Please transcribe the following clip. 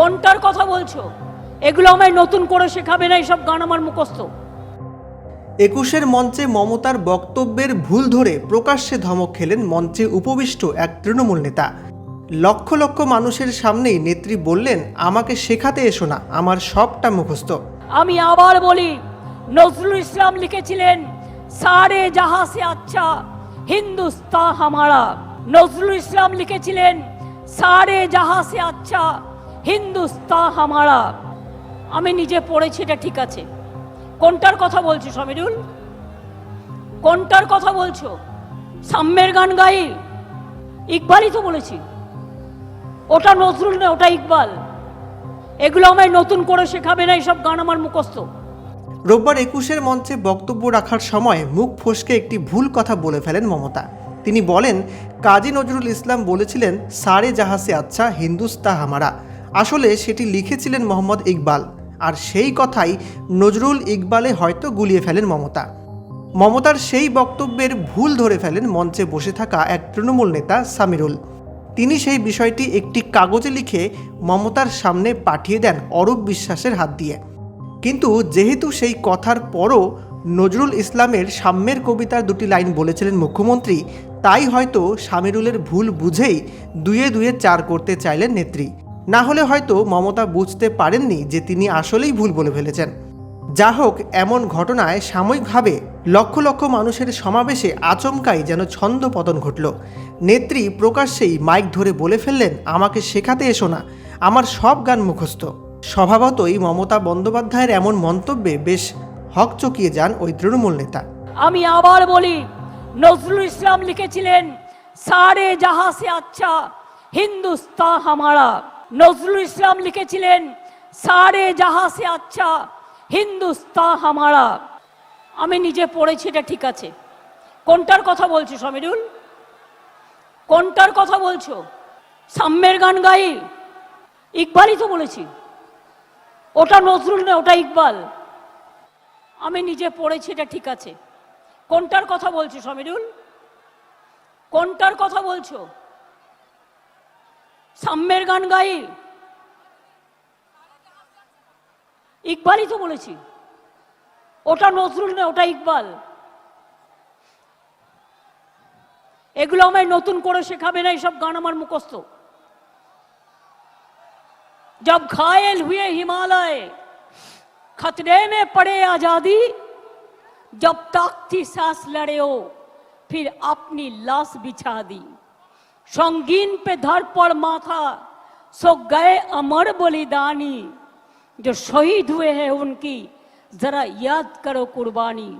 কোনটার কথা বলছো? এগুলো আমায় নতুন করে শেখাবে না এইসব গান আমার মুখস্থ। একুশের মঞ্চে মমতার বক্তব্যের ভুল ধরে প্রকাশ্যে ধমক খেলেন মঞ্চে উপবিষ্ট এক তৃণমূল নেতা। লক্ষ লক্ষ মানুষের সামনেই নেত্রী বললেন আমাকে শেখাতে এসো না আমার সবটা মুখস্থ। আমি আবার বলি নজরুল ইসলাম লিখেছিলেন সারে জাহা সে আচ্ছা হিন্দুস্তা হামারা। নজরুল ইসলাম লিখেছিলেন সারে জাহা সে আচ্ছা হিন্দুস্তা হামারা আমি নিজে পড়েছি, এটা ঠিক আছে। কোনটার কথা বলছো, সমীরুল? কোনটার কথা বলছো? সাম্যের গান গাই। ইকবালই তো বলেছি। ওটা নজরুল না ওটা ইকবাল। এগুলো আমায় নতুন করে শেখাবে না এইসব গান আমার মুখস্থ। রোববার একুশের মঞ্চে বক্তব্য রাখার সময় মুখ ফসকে একটি ভুল কথা বলে ফেলেন মমতা। তিনি বলেন, কাজী নজরুল ইসলাম বলেছিলেন, সারে জাহাসে আচ্ছা হিন্দুস্তা হামারা আসলে সেটি লিখেছিলেন মোহাম্মদ ইকবাল, আর সেই কথাই নজরুল ইকবালে হয়তো গুলিয়ে ফেলেন মমতা। মমতার সেই বক্তব্যের ভুল ধরে ফেলেন মঞ্চে বসে থাকা এক তৃণমূল নেতা সামিরুল। তিনি সেই বিষয়টি একটি কাগজে লিখে মমতার সামনে পাঠিয়ে দেন অরূপ বিশ্বাসের হাত দিয়ে। কিন্তু যেহেতু সেই কথার পরও নজরুল ইসলামের সাম্যের কবিতার দুটি লাইন বলেছিলেন মুখ্যমন্ত্রী, তাই হয়তো সামিরুলের ভুল বুঝেই দুয়ে দুয়ে চার করতে চাইলেন নেত্রী। না হলে হয়তো মমতা বুঝতে পারেননি যে তিনি আসলেই ভুল বলে ফেলেছেন। যা হোক, এমন ঘটনায় সাময়িকভাবে লক্ষ লক্ষ মানুষের সমাবেশে আচমকাই যেন ছন্দ পতন ঘটল। নেত্রী প্রকাশ্যেই মাইক ধরে বলে ফেললেন, আমাকে শেখাতে এসো না, আমার সব গান মুখস্থ। স্বভাবতই মমতা বন্দ্যোপাধ্যায়ের এমন মন্তব্যে বেশ হকচকিয়ে যান ওই তৃণমূল নেতা। আমি আবার বলি, নজরুল ইসলাম লিখেছিলেন, সারে জাহা সে আচ্ছা হিন্দুস্তা হামারা। নজরুল ইসলাম লিখেছিলেন, সারে জাহা সে আচ্ছা হিন্দুস্তা হামারা। আমি নিজে পড়েছি, এটা ঠিক আছে। কোনটার কথা বলছো, সমীরুল? কোনটার কথা বলছো? সাম্যের গান গাই? ইকবালই তো বলেছি। ওটা নজরুল না ওটা ইকবাল। আমি নিজে পড়েছি, এটা ঠিক আছে। কোনটার কথা বলছো, সমীরুল? কোনটার কথা বলছো? সাম্যের গান গাই ইকবালই তো বলেছি ওটা নজরুল না ওটা ইকবাল এগুলো আমায় নতুন করে শেখাবে না এইসব গান আমার মুখস্থ जब घायल हुए हिमालय खतरे में पड़े आजादी जब तक थी सांस लड़े हो फिर अपनी लाश बिछा दी संगीन पे धर पर माथा, सो गए अमर बलिदानी। जो शहीद हुए हैं उनकी, जरा याद करो कुर्बानी।